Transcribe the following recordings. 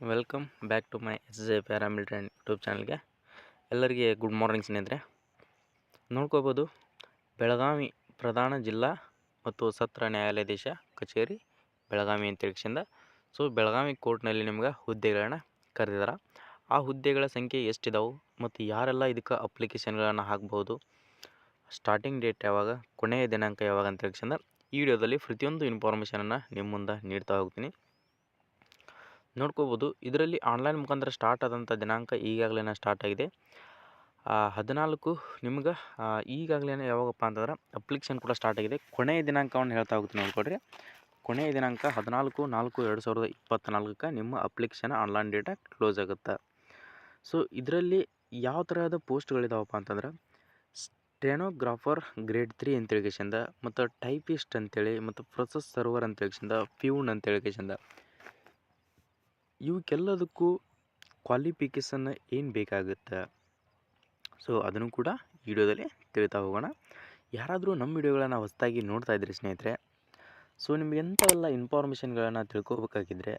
Welcome back to my S J paramilitary YouTube ಚಾನಲ್ಗೆ ಎಲ್ಲರಿಗೆ good morning ಸ್ನೇಹಿತರೆ. ನೋಡ್ಕೋಬೋದು, ಬೆಳಗಾವಿ ಪ್ರಧಾನ ಜಿಲ್ಲಾ ಮತ್ತು ಸತ್ರ ನ್ಯಾಯಾಲಯದೇಶ ಕಚೇರಿ ಬೆಳಗಾವಿ ಅಂತ ಸೊ ಬೆಳಗಾವಿ ಕೋರ್ಟ್ನಲ್ಲಿ ನಿಮ್ಗೆ ಹುದ್ದೆಗಳನ್ನ ಕರೆದಿದ್ದಾರೆ ಆ ಹುದ್ದೆಗಳ ಸಂಖ್ಯೆ ಎಷ್ಟಿದಾವೆ ಮತ್ತು ಯಾರೆಲ್ಲ ಇದಕ್ಕೆ ಅಪ್ಲಿಕೇಶನ್ಗಳನ್ನು ಹಾಕ್ಬೋದು ಸ್ಟಾರ್ಟಿಂಗ್ ಡೇಟ್ ಯಾವಾಗ, ಕೊನೆಯ ದಿನಾಂಕ ಯಾವಾಗ ಅಂತ ಈ ವಿಡಿಯೋದಲ್ಲಿ ಪ್ರತಿಯೊಂದು ಇನ್ಫಾರ್ಮೇಷನನ್ನು ನಿಮ್ಮ ಮುಂದೆ ನೀಡ್ತಾ ಹೋಗ್ತೀನಿ. ನೋಡ್ಕೋಬೋದು. ಇದರಲ್ಲಿ ಆನ್ಲೈನ್ ಮುಖಾಂತರ ಸ್ಟಾರ್ಟ್ ಆದಂಥ ದಿನಾಂಕ ಈಗಾಗಲೇ ಸ್ಟಾರ್ಟ್ ಆಗಿದೆ. ಹದಿನಾಲ್ಕು ನಿಮ್ಗೆ ಈಗಾಗಲೇ ಯಾವಾಗಪ್ಪ ಅಂತಂದ್ರೆ ಅಪ್ಲಿಕೇಶನ್ ಕೂಡ ಸ್ಟಾರ್ಟ್ ಆಗಿದೆ. ಕೊನೆಯ ದಿನಾಂಕವನ್ನು ಹೇಳ್ತಾ ಹೋಗ್ತೀನಿ ನೋಡ್ಕೊಡ್ರಿ ಕೊನೆಯ ದಿನಾಂಕ ಹದಿನಾಲ್ಕು, ನಾಲ್ಕು, ಎರಡು ಸಾವಿರದ ಇಪ್ಪತ್ತ್ನಾಲ್ಕಕ್ಕೆ ನಿಮ್ಮ ಅಪ್ಲಿಕೇಶನ್ ಆನ್ಲೈನ್ ಡೇಟಾ ಕ್ಲೋಸ್ ಆಗುತ್ತೆ. ಸೊ ಇದರಲ್ಲಿ ಯಾವ ತರಹದ ಪೋಸ್ಟ್ಗಳಿದಾವಪ್ಪ ಅಂತಂದ್ರೆ ಸ್ಟೆನೋಗ್ರಾಫರ್ ಗ್ರೇಡ್ ತ್ರೀ ಅಂತ ಹೇಳ್ಕೇಶಿಂದ ಮತ್ತು ಟೈಪಿಸ್ಟ್ ಅಂತೇಳಿ, ಮತ್ತು ಪ್ರೊಸೆಸ್ ಸರ್ವರ್ ಅಂತ ಹೇಳ್ಕೇಶಿಂದ ಪ್ಯೂನ್ ಅಂತ ಹೇಳ್ಕೇಶಿಂದ ಇವಕ್ಕೆಲ್ಲದಕ್ಕೂ ಕ್ವಾಲಿಫಿಕೇಷನ್ ಏನು ಬೇಕಾಗುತ್ತೆ? ಸೊ ಅದನ್ನು ಕೂಡ ವಿಡಿಯೋದಲ್ಲಿ ತಿಳಿತಾ ಹೋಗೋಣ. ಯಾರಾದರೂ ನಮ್ಮ ವಿಡಿಯೋಗಳನ್ನು ಹೊಸದಾಗಿ ನೋಡ್ತಾ ಇದ್ರಿ ಸ್ನೇಹಿತರೆ ಸೊ ನಿಮಗೆ ಎಂಥವೆಲ್ಲ ಇನ್ಫಾರ್ಮೇಷನ್ಗಳನ್ನು ತಿಳ್ಕೊಬೇಕಾಗಿದ್ದರೆ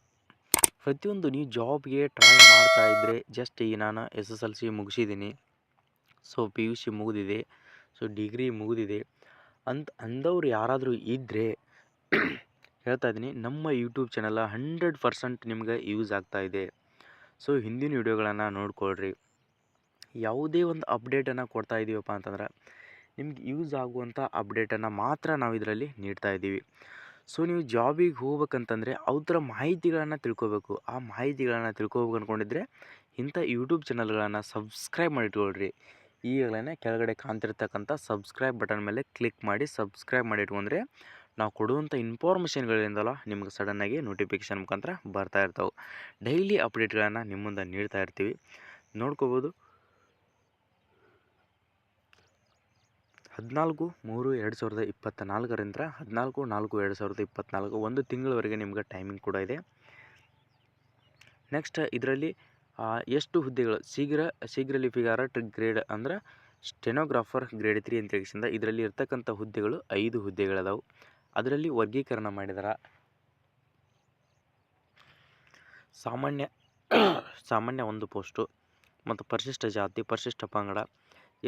ಪ್ರತಿಯೊಂದು ನೀವು ಜಾಬ್ಗೆ ಟ್ರೈ ಮಾಡ್ತಾ ಇದ್ದರೆ ಜಸ್ಟ್ ಈಗ ನಾನು ಎಸ್ ಎಸ್ ಎಲ್ ಸಿ ಮುಗಿಸಿದ್ದೀನಿ. ಸೊ ಪಿ ಯು ಸಿ ಮುಗಿದಿದೆ. ಸೊ ಡಿಗ್ರಿ ಮುಗಿದಿದೆ. ಅಂತ, ಅಂದವ್ರು ಯಾರಾದರೂ ಇದ್ದರೆ ಹೇಳ್ತಾ ಇದ್ದೀನಿ, ನಮ್ಮ ಯೂಟ್ಯೂಬ್ ಚಾನಲ್ ಹಂಡ್ರೆಡ್ ಪರ್ಸೆಂಟ್ ನಿಮ್ಗೆ ಯೂಸ್ ಆಗ್ತಾ ಇದೆ. ಸೊ ಹಿಂದಿನ ವಿಡಿಯೋಗಳನ್ನು ನೋಡ್ಕೊಳ್ರಿ. ಯಾವುದೇ ಒಂದು ಅಪ್ಡೇಟನ್ನು ಕೊಡ್ತಾ ಇದ್ದೀವಪ್ಪ ಅಂತಂದ್ರೆ, ನಿಮ್ಗೆ ಯೂಸ್ ಆಗುವಂಥ ಅಪ್ಡೇಟನ್ನು ಮಾತ್ರ ನಾವು ಇದರಲ್ಲಿ ನೀಡ್ತಾ ಇದ್ದೀವಿ ಸೊ ನೀವು ಜಾಬಿಗೆ ಹೋಗ್ಬೇಕಂತಂದರೆ, ಅವ್ರ ಮಾಹಿತಿಗಳನ್ನು ತಿಳ್ಕೊಬೇಕು. ಆ ಮಾಹಿತಿಗಳನ್ನು ತಿಳ್ಕೊಬೇಕು ಅಂದ್ಕೊಂಡಿದ್ರೆ ಇಂಥ ಯೂಟ್ಯೂಬ್ ಚಾನಲ್ಗಳನ್ನು ಸಬ್ಸ್ಕ್ರೈಬ್ ಮಾಡಿಟ್ಕೊಳ್ರಿ. ಈಗಲೇ ಕೆಳಗಡೆ ಕಾಣ್ತಿರ್ತಕ್ಕಂಥ ಸಬ್ಸ್ಕ್ರೈಬ್ ಬಟನ್ ಮೇಲೆ ಕ್ಲಿಕ್ ಮಾಡಿ ಸಬ್ಸ್ಕ್ರೈಬ್ ಮಾಡಿ ಇಟ್ಕೊಂಡ್ರೆ ನಾವು ಕೊಡುವಂಥ ಇನ್ಫಾರ್ಮೇಷನ್ಗಳಿಂದಲ್ಲ ನಿಮ್ಗೆ ಸಡನ್ನಾಗಿ ನೋಟಿಫಿಕೇಶನ್ ಮುಖಾಂತರ ಬರ್ತಾ ಇರ್ತಾವೆ. ಡೈಲಿ ಅಪ್ಡೇಟ್ಗಳನ್ನು ನಿಮ್ಮ ಮುಂದೆ ನೀಡ್ತಾ ಇರ್ತೀವಿ. ನೋಡ್ಕೋಬೋದು. ಹದಿನಾಲ್ಕು, ಮೂರು, ಎರಡು ಸಾವಿರದ ಇಪ್ಪತ್ತ ನಾಲ್ಕರಿಂದ ಹದಿನಾಲ್ಕು, ನಾಲ್ಕು, ಎರಡು ಸಾವಿರದ ಇಪ್ಪತ್ತ್ನಾಲ್ಕು ಒಂದು ತಿಂಗಳವರೆಗೆ ನಿಮ್ಗೆ ಟೈಮಿಂಗ್ ಕೂಡ ಇದೆ. ನೆಕ್ಸ್ಟ್ ಇದರಲ್ಲಿ ಎಷ್ಟು ಹುದ್ದೆಗಳು? ಶೀಘ್ರ ಶೀಘ್ರ ಲಿಪಿಗಾರ ಗ್ರೇಡ್ ಅಂದ್ರೆ ಸ್ಟೆನೋಗ್ರಾಫರ್ ಗ್ರೇಡ್ ತ್ರೀ ಅಂತ ಇದರಲ್ಲಿ ಇರ್ತಕ್ಕಂಥ ಹುದ್ದೆಗಳು ಐದು ಹುದ್ದೆಗಳದಾವು. ಅದರಲ್ಲಿ ವರ್ಗೀಕರಣ ಮಾಡಿದರ. ಸಾಮಾನ್ಯ ಸಾಮಾನ್ಯ ಒಂದು ಪೋಸ್ಟು ಮತ್ತು ಪರಿಶಿಷ್ಟ ಜಾತಿ, ಪರಿಶಿಷ್ಟ ಪಂಗಡ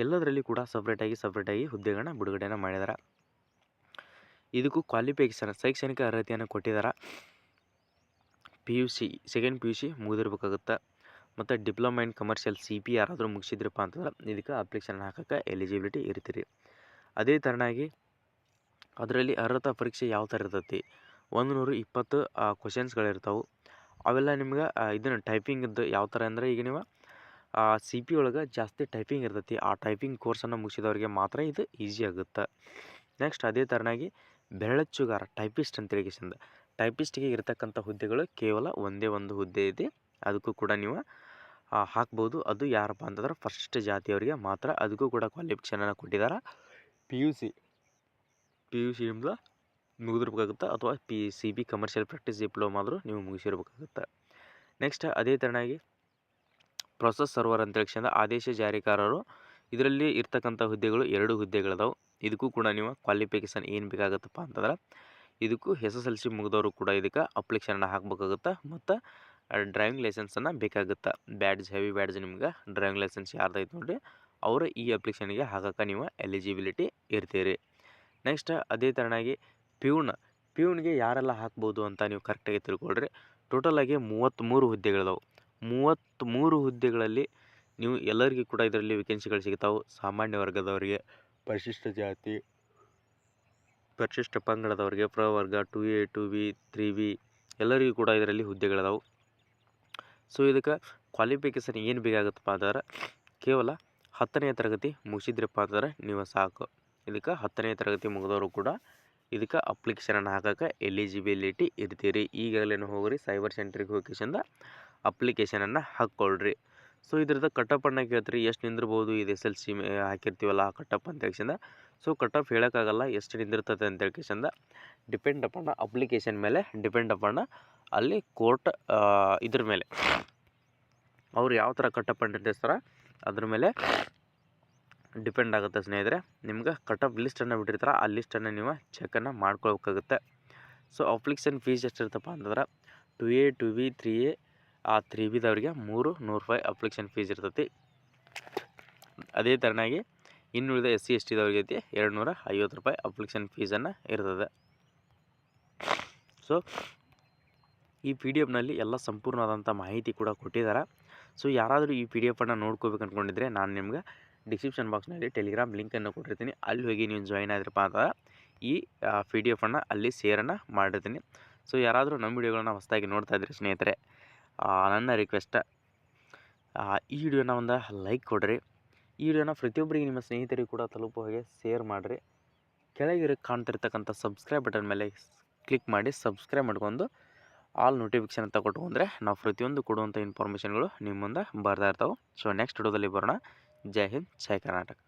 ಎಲ್ಲದರಲ್ಲಿ ಕೂಡ ಸಪ್ರೇಟಾಗಿ ಸಪ್ರೇಟಾಗಿ ಹುದ್ದೆಗಳನ್ನ ಬಿಡುಗಡೆಯನ್ನು ಮಾಡಿದಾರ. ಇದಕ್ಕೂ ಕ್ವಾಲಿಫಿಕೇಷನ್ ಶೈಕ್ಷಣಿಕ ಅರ್ಹತೆಯನ್ನು ಕೊಟ್ಟಿದ್ದಾರೆ P U C second P U C ಮುಗಿದಿರ್ಬೇಕಾಗುತ್ತೆ. ಮತ್ತು diploma in commercial C P ಯಾರಾದರೂ ಮುಗಿಸಿದ್ರಪ್ಪ ಅಂತಂದ್ರೆ ಇದಕ್ಕೆ ಅಪ್ಲಿಕೇಶನ್ ಹಾಕೋಕ್ಕೆ ಎಲಿಜಿಬಿಲಿಟಿ ಇರ್ತೀರಿ. ಅದೇ ಥರನಾಗಿ ಅದರಲ್ಲಿ ಅರ್ಹತಾ ಪರೀಕ್ಷೆ ಯಾವ ಥರ ಇರ್ತೈತಿ? ಒಂದು ನೂರ ಇಪ್ಪತ್ತು ಕ್ವಶನ್ಸ್ಗಳಿರ್ತಾವೆ ಅವೆಲ್ಲ ನಿಮ್ಗೆ ಇದನ್ನು ಟೈಪಿಂಗಿದ್ದು ಯಾವ ಥರ ಅಂದರೆ ಈಗ ನೀವು ಸಿ ಪಿ ಒಳಗೆ ಜಾಸ್ತಿ ಟೈಪಿಂಗ್ ಇರ್ತೈತಿ. ಆ ಟೈಪಿಂಗ್ ಕೋರ್ಸನ್ನು ಮುಗಿಸಿದವ್ರಿಗೆ ಮಾತ್ರ ಇದು ಈಸಿ ಆಗುತ್ತೆ. ನೆಕ್ಸ್ಟ್ ಅದೇ ಥರನಾಗಿ ಬೆರಳಚ್ಚುಗಾರ ಟೈಪಿಸ್ಟ್ ಅಂತ ಹೇಳಿಕೆಸಿಂದ ಟೈಪಿಸ್ಟಿಗೆ ಇರತಕ್ಕಂಥ ಹುದ್ದೆಗಳು ಕೇವಲ ಒಂದೇ ಒಂದು ಹುದ್ದೆ ಇದೆ. ಅದಕ್ಕೂ ಕೂಡ ನೀವು ಹಾಕ್ಬೋದು. ಅದು ಯಾರಪ್ಪ ಅಂತಂದ್ರೆ ಫಸ್ಟ್ ಜಾತಿಯವರಿಗೆ ಮಾತ್ರ. ಅದಕ್ಕೂ ಕೂಡ ಕ್ವಾಲಿಫಿಕೇಷನನ್ನು ಕೊಟ್ಟಿದ್ದಾರೆ P U C P U C ಇಂದ ಮುಗಿದಿರ್ಬೇಕಾಗುತ್ತೆ? ಅಥವಾ P C B commercial practice diploma ಆದರೂ ನೀವು ಮುಗಿಸಿರ್ಬೇಕಾಗುತ್ತೆ? ನೆಕ್ಸ್ಟ್ ಅದೇ ಥರನಾಗಿ ಪ್ರೊಸೆಸ್ ಸರ್ವರ್ ಅಂತ ಆದೇಶ ಜಾರಿಕಾರರು, ಇದರಲ್ಲಿ ಇರ್ತಕ್ಕಂಥ ಹುದ್ದೆಗಳು ಎರಡು ಹುದ್ದೆಗಳದಾವೆ. ಇದಕ್ಕೂ ಕೂಡ ನೀವು ಕ್ವಾಲಿಫಿಕೇಷನ್ ಏನು ಬೇಕಾಗುತ್ತಪ್ಪ ಅಂತಂದ್ರೆ, ಇದಕ್ಕೂ ಎಸ್ ಎಸ್ ಎಲ್ ಸಿ ಮುಗಿದವರು ಕೂಡ ಇದಕ್ಕೆ ಅಪ್ಲಿಕೇಶನನ್ನು ಹಾಕ್ಬೇಕಾಗುತ್ತೆ? ಮತ್ತು ಡ್ರೈವಿಂಗ್ ಲೈಸೆನ್ಸನ್ನು ಬೇಕಾಗುತ್ತೆ? ಬ್ಯಾಡ್ಜ್ ಹೆವಿ ಬ್ಯಾಡ್ಜ್ ನಿಮ್ಗೆ ಡ್ರೈವಿಂಗ್ ಲೈಸೆನ್ಸ್ ಯಾರ್ದೈತೆ ನೋಡಿರಿ, ಅವರು ಈ ಅಪ್ಲಿಕೇಶನ್ಗೆ ಹಾಕಕ್ಕೆ ನೀವು ಎಲಿಜಿಬಿಲಿಟಿ ಇರ್ತೀರಿ. ನೆಕ್ಸ್ಟ್ ಅದೇ ಥರನಾಗಿ ಪ್ಯೂನ್. ಪ್ಯೂನ್ಗೆ ಯಾರೆಲ್ಲ ಹಾಕ್ಬೋದು ಅಂತ ನೀವು ಕರೆಕ್ಟಾಗಿ ತಿಳ್ಕೊಳ್ರಿ. ಟೋಟಲಾಗಿ ಮೂವತ್ತ್ಮೂರು ಹುದ್ದೆಗಳಿದಾವೆ. ಮೂವತ್ತ್ಮೂರು ಹುದ್ದೆಗಳಲ್ಲಿ ನೀವು ಎಲ್ಲರಿಗೂ ಕೂಡ ಇದರಲ್ಲಿ ವೇಕೆನ್ಸಿಗಳು ಸಿಗ್ತಾವೆ. ಸಾಮಾನ್ಯ ವರ್ಗದವರಿಗೆ, ಪರಿಶಿಷ್ಟ ಜಾತಿ, ಪರಿಶಿಷ್ಟ ಪಂಗಡದವರಿಗೆ ಪ್ರವರ್ಗ two A two B three B ಎಲ್ಲರಿಗೂ ಕೂಡ ಇದರಲ್ಲಿ ಹುದ್ದೆಗಳಿದಾವೆ. ಸೊ ಇದಕ್ಕೆ ಕ್ವಾಲಿಫಿಕೇಷನ್ ಏನು ಬೇಕಾಗುತ್ತಪ್ಪ ಅಂದ್ರೆ ಕೇವಲ ಹತ್ತನೇ ತರಗತಿ ಮುಗಿಸಿದ್ರಪ್ಪ ಅಂತಂದ್ರೆ, ನೀವು ಸಾಕು. ಇದಕ್ಕೆ ಹತ್ತನೇ ತರಗತಿ ಮುಗಿದವರು ಕೂಡ ಇದಕ್ಕೆ ಅಪ್ಲಿಕೇಶನನ್ನು ಹಾಕೋಕ್ಕೆ ಎಲಿಜಿಬಿಲಿಟಿ ಇರ್ತೀರಿ. ಈಗಾಗಲೇ ಹೋಗ್ರಿ ಸೈಬರ್ ಸೆಂಟ್ರಿಗೆ ಹೋಗಿಸಿಂದ ಅಪ್ಲಿಕೇಶನನ್ನು ಹಾಕ್ಕೊಳ್ರಿ ಸೊ ಇದ್ರದ್ದು ಕಟಪ್ ಅನ್ನ ಕೇಳ್ತೀರಿ, ಎಷ್ಟು ನಿಂದಿರ್ಬೋದು ಇದು ಎಸ್ ಎಲ್ ಸಿ ಹಾಕಿರ್ತೀವಲ್ಲ ಆ ಕಟಪ್ ಅಂತ ಹೇಳ್ಕಿಸಿಂದ ಸೊ ಕಟಪ್ ಹೇಳೋಕ್ಕಾಗಲ್ಲ, ಎಷ್ಟು ನಿಂದಿರ್ತದೆ ಅಂತ ಹೇಳ್ಕಿಸಿಂದ ಡಿಪೆಂಡ್ ಅಪಾನ್ ಅಪ್ಲಿಕೇಶನ್ ಮೇಲೆ ಡಿಪೆಂಡ್ ಅಪಾನ್ ಅಲ್ಲಿ ಕೋರ್ಟ್ ಇದ್ರ ಮೇಲೆ. ಅವ್ರು ಯಾವ ಥರ ಕಟಪ್ ನಿರ್ಧರಿಸ್ತಾರ, ಅದ್ರ ಮೇಲೆ ಡಿಪೆಂಡ್ ಆಗುತ್ತೆ ಸ್ನೇಹಿತರೆ. ನಿಮ್ಗೆ ಕಟಪ್ ಲಿಸ್ಟನ್ನು ಬಿಟ್ಟಿರ್ತಾರೆ, ಆ ಲಿಸ್ಟನ್ನು ನೀವು ಚೆಕನ್ನು ಮಾಡ್ಕೊಳ್ಬೇಕಾಗುತ್ತೆ. ಸೊ, ಅಪ್ಲಿಕೇಶನ್ ಫೀಸ್ ಎಷ್ಟಿರ್ತಪ್ಪ ಅಂತಂದ್ರೆ two A two B three A ಆ ತ್ರೀ ಬಿದವ್ರಿಗೆ ಮೂರು ನೂರು ರೂಪಾಯಿ ಅಪ್ಲಿಕೇಶನ್ ಫೀಸ್ ಇರ್ತೈತಿ. ಅದೇ ಥರನಾಗಿ ಇನ್ನುಳಿದ ಎಸ್ ಸಿ ಎಸ್ ಟಿದವ್ರಿಗೆ ಐತಿ ಎರಡು ನೂರ ಐವತ್ತು ರೂಪಾಯಿ ಅಪ್ಲಿಕೇಶನ್ ಫೀಸನ್ನು ಇರ್ತದೆ. ಸೊ, ಈ ಪಿ ಡಿ ಎಫ್ನಲ್ಲಿ ಎಲ್ಲ ಸಂಪೂರ್ಣವಾದಂಥ ಮಾಹಿತಿ ಕೂಡ ಕೊಟ್ಟಿದ್ದಾರೆ. ಸೊ, ಯಾರಾದರೂ ಈ ಪಿ ಡಿ ಎಫನ್ನು ನೋಡ್ಕೋಬೇಕು ಅಂದ್ಕೊಂಡಿದ್ರೆ ನಾನು ನಿಮ್ಗೆ ಡಿಸ್ಕ್ರಿಪ್ಷನ್ ಬಾಕ್ಸ್ನಲ್ಲಿ ಟೆಲಿಗ್ರಾಮ್ ಲಿಂಕನ್ನು ಕೊಟ್ಟಿರ್ತೀನಿ. ಅಲ್ಲಿ ಹೋಗಿ ನೀವು ಜಾಯಿನ್ ಆದ್ರಪ್ಪ ಅಂತ ಈ ಪಿ ಡಿ ಎಫನ್ನು ಅಲ್ಲಿ ಶೇರನ್ನು ಮಾಡಿರ್ತೀನಿ. ಸೊ ಯಾರಾದರೂ ನಮ್ಮ ವಿಡಿಯೋಗಳನ್ನ ಹೊಸದಾಗಿ ನೋಡ್ತಾ ಇದ್ರಿ ಸ್ನೇಹಿತರೆ ನನ್ನ ರಿಕ್ವೆಸ್ಟ್ ಈ ವಿಡಿಯೋನ ಒಂದು ಲೈಕ್ ಕೊಡಿರಿ. ಈ ವಿಡಿಯೋನ ಪ್ರತಿಯೊಬ್ಬರಿಗೆ ನಿಮ್ಮ ಸ್ನೇಹಿತರಿಗೂ ಕೂಡ ತಲುಪೋ ಹಾಗೆ ಶೇರ್ ಮಾಡಿರಿ. ಕೆಳಗಿರೋ ಕಾಣ್ತಿರ್ತಕ್ಕಂಥ ಸಬ್ಸ್ಕ್ರೈಬ್ ಬಟನ್ ಮೇಲೆ ಕ್ಲಿಕ್ ಮಾಡಿ ಸಬ್ಸ್ಕ್ರೈಬ್ ಮಾಡ್ಕೊಂಡು ಆಲ್ ನೋಟಿಫಿಕೇಷನ್ ಅಂತ ಕೊಟ್ಕೊಂಡ್ರೆ ನಾವು ಪ್ರತಿಯೊಂದು ಕೊಡುವಂಥ ಇನ್ಫಾರ್ಮೇಷನ್ಗಳು ನಿಮ್ಮ ಮುಂದೆ ಬರ್ತಾ ಇರ್ತಾವೆ. ಸೊ ನೆಕ್ಸ್ಟ್ ವಿಡಿಯೋದಲ್ಲಿ ಬರೋಣ. ಜೈ ಹಿಂದ್ ಜೈ ಕರ್ನಾಟಕ